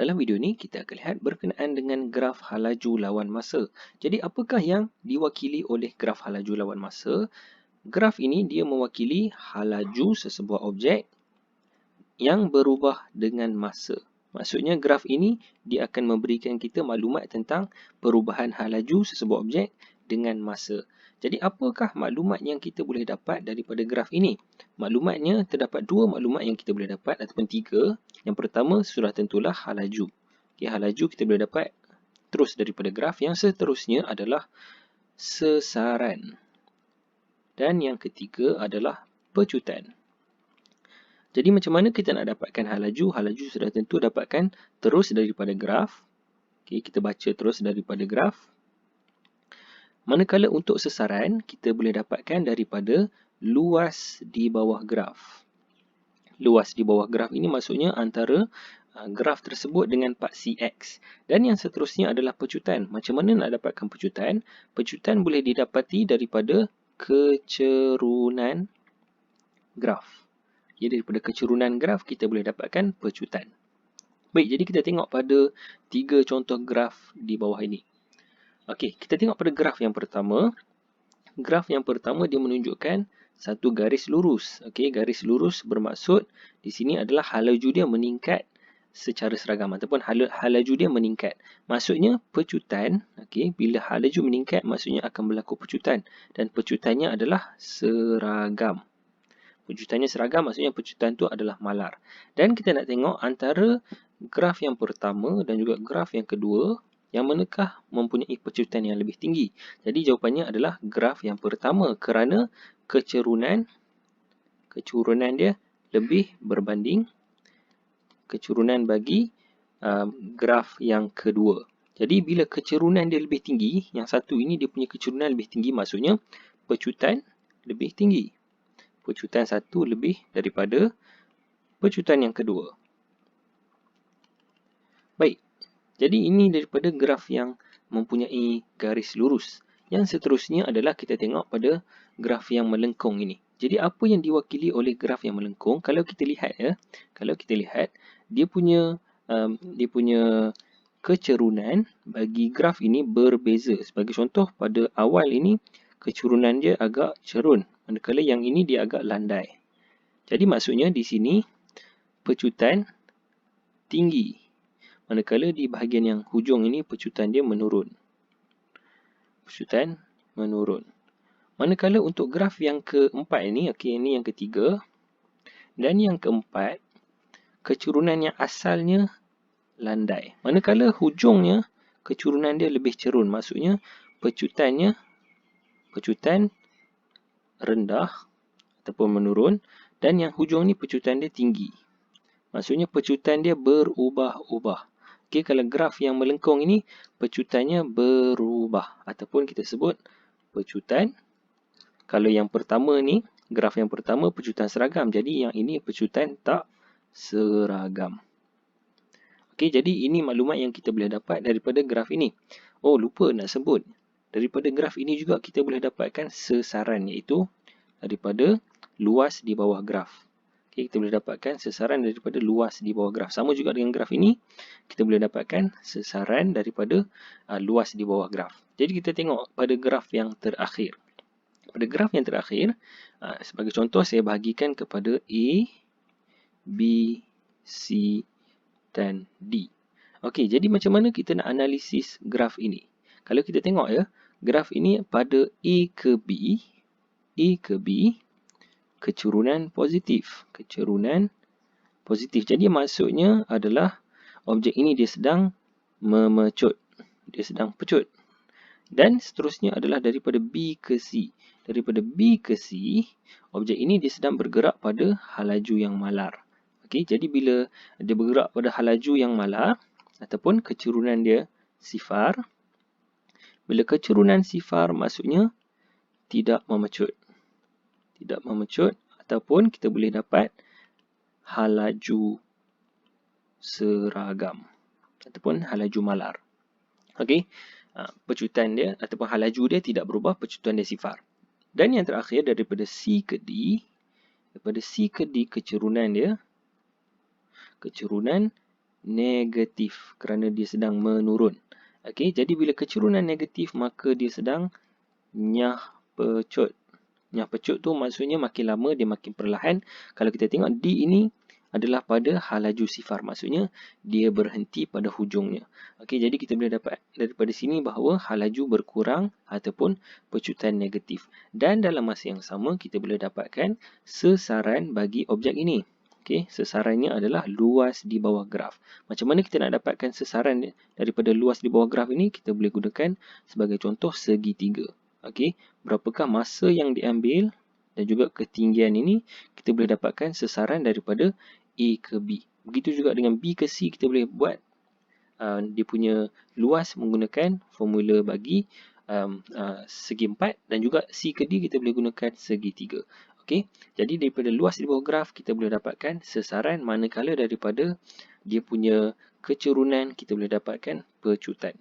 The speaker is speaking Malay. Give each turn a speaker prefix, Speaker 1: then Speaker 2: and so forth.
Speaker 1: Dalam video ini kita akan lihat berkenaan dengan graf halaju lawan masa. Jadi apakah yang diwakili oleh graf halaju lawan masa? Graf ini dia mewakili halaju sesebuah objek yang berubah dengan masa. Maksudnya graf ini dia akan memberikan kita maklumat tentang perubahan halaju sesebuah objek dengan masa. Jadi apakah maklumat yang kita boleh dapat daripada graf ini? Maklumatnya terdapat dua maklumat yang kita boleh dapat ataupun tiga. Yang pertama sudah tentulah halaju. Okay, halaju kita boleh dapat terus daripada graf. Yang seterusnya adalah sesaran. Dan yang ketiga adalah pecutan. Jadi macam mana kita nak dapatkan halaju? Halaju sudah tentu dapatkan terus daripada graf. Okay, kita baca terus daripada graf. Manakala untuk sesaran, kita boleh dapatkan daripada luas di bawah graf. Luas di bawah graf ini maksudnya antara uh, graf tersebut dengan paksi X. Dan yang seterusnya adalah pecutan. Macam mana nak dapatkan pecutan? Pecutan boleh didapati daripada kecerunan graf. Ya, daripada kecerunan graf, kita boleh dapatkan pecutan. Baik, jadi kita tengok pada tiga contoh graf di bawah ini. Okey, kita tengok pada graf yang pertama. Graf yang pertama dia menunjukkan satu garis lurus. Okey, garis lurus bermaksud di sini adalah halaju dia meningkat secara seragam ataupun halaju dia meningkat. Maksudnya pecutan, okey, bila halaju meningkat maksudnya akan berlaku pecutan dan pecutannya adalah seragam. Pecutannya seragam maksudnya pecutan tu adalah malar. Dan kita nak tengok antara graf yang pertama dan juga graf yang kedua yang manakah mempunyai pecutan yang lebih tinggi? Jadi jawapannya adalah graf yang pertama kerana kecerunan kecerunan dia lebih berbanding kecerunan bagi um, graf yang kedua. Jadi bila kecerunan dia lebih tinggi, yang satu ini dia punya kecerunan lebih tinggi maksudnya pecutan lebih tinggi. Pecutan satu lebih daripada pecutan yang kedua. Baik, jadi ini daripada graf yang mempunyai garis lurus. Yang seterusnya adalah kita tengok pada graf yang melengkung ini. Jadi apa yang diwakili oleh graf yang melengkung? Kalau kita lihat ya, kalau kita lihat dia punya um, dia punya kecerunan bagi graf ini berbeza. Sebagai contoh pada awal ini kecerunan dia agak cerun. Manakala yang ini dia agak landai. Jadi maksudnya di sini pecutan tinggi Manakala di bahagian yang hujung ini pecutan dia menurun. Pecutan menurun. Manakala untuk graf yang keempat ini, okey ini yang ketiga. Dan yang keempat, kecurunan yang asalnya landai. Manakala hujungnya kecurunan dia lebih cerun. Maksudnya pecutannya pecutan rendah ataupun menurun dan yang hujung ni pecutan dia tinggi. Maksudnya pecutan dia berubah-ubah. Okey, kalau graf yang melengkung ini pecutannya berubah ataupun kita sebut pecutan. Kalau yang pertama ni, graf yang pertama pecutan seragam. Jadi yang ini pecutan tak seragam. Okey, jadi ini maklumat yang kita boleh dapat daripada graf ini. Oh, lupa nak sebut. Daripada graf ini juga kita boleh dapatkan sesaran iaitu daripada luas di bawah graf. Okay, kita boleh dapatkan sesaran daripada luas di bawah graf. Sama juga dengan graf ini, kita boleh dapatkan sesaran daripada uh, luas di bawah graf. Jadi kita tengok pada graf yang terakhir. Pada graf yang terakhir, uh, sebagai contoh saya bahagikan kepada A, B, C dan D. Okey, jadi macam mana kita nak analisis graf ini? Kalau kita tengok ya, graf ini pada A ke B, A ke B, kecurunan positif. Kecurunan positif. Jadi maksudnya adalah objek ini dia sedang memecut. Dia sedang pecut. Dan seterusnya adalah daripada B ke C. Daripada B ke C, objek ini dia sedang bergerak pada halaju yang malar. Okey, jadi bila dia bergerak pada halaju yang malar ataupun kecurunan dia sifar, bila kecurunan sifar maksudnya tidak memecut tidak memecut ataupun kita boleh dapat halaju seragam ataupun halaju malar. Okey. Ha, pecutan dia ataupun halaju dia tidak berubah, pecutan dia sifar. Dan yang terakhir daripada C ke D, daripada C ke D kecerunan dia kecerunan negatif kerana dia sedang menurun. Okey, jadi bila kecerunan negatif maka dia sedang nyah pecut. Nyah pecut tu maksudnya makin lama dia makin perlahan. Kalau kita tengok D ini adalah pada halaju sifar. Maksudnya dia berhenti pada hujungnya. Okey, jadi kita boleh dapat daripada sini bahawa halaju berkurang ataupun pecutan negatif. Dan dalam masa yang sama kita boleh dapatkan sesaran bagi objek ini. Okey, sesarannya adalah luas di bawah graf. Macam mana kita nak dapatkan sesaran daripada luas di bawah graf ini? Kita boleh gunakan sebagai contoh segitiga. Okey, berapakah masa yang diambil dan juga ketinggian ini kita boleh dapatkan sesaran daripada A ke B. Begitu juga dengan B ke C kita boleh buat uh, dia punya luas menggunakan formula bagi um, uh, segi empat dan juga C ke D kita boleh gunakan segi tiga. Okey, jadi daripada luas di bawah graf kita boleh dapatkan sesaran manakala daripada dia punya kecerunan kita boleh dapatkan pecutan.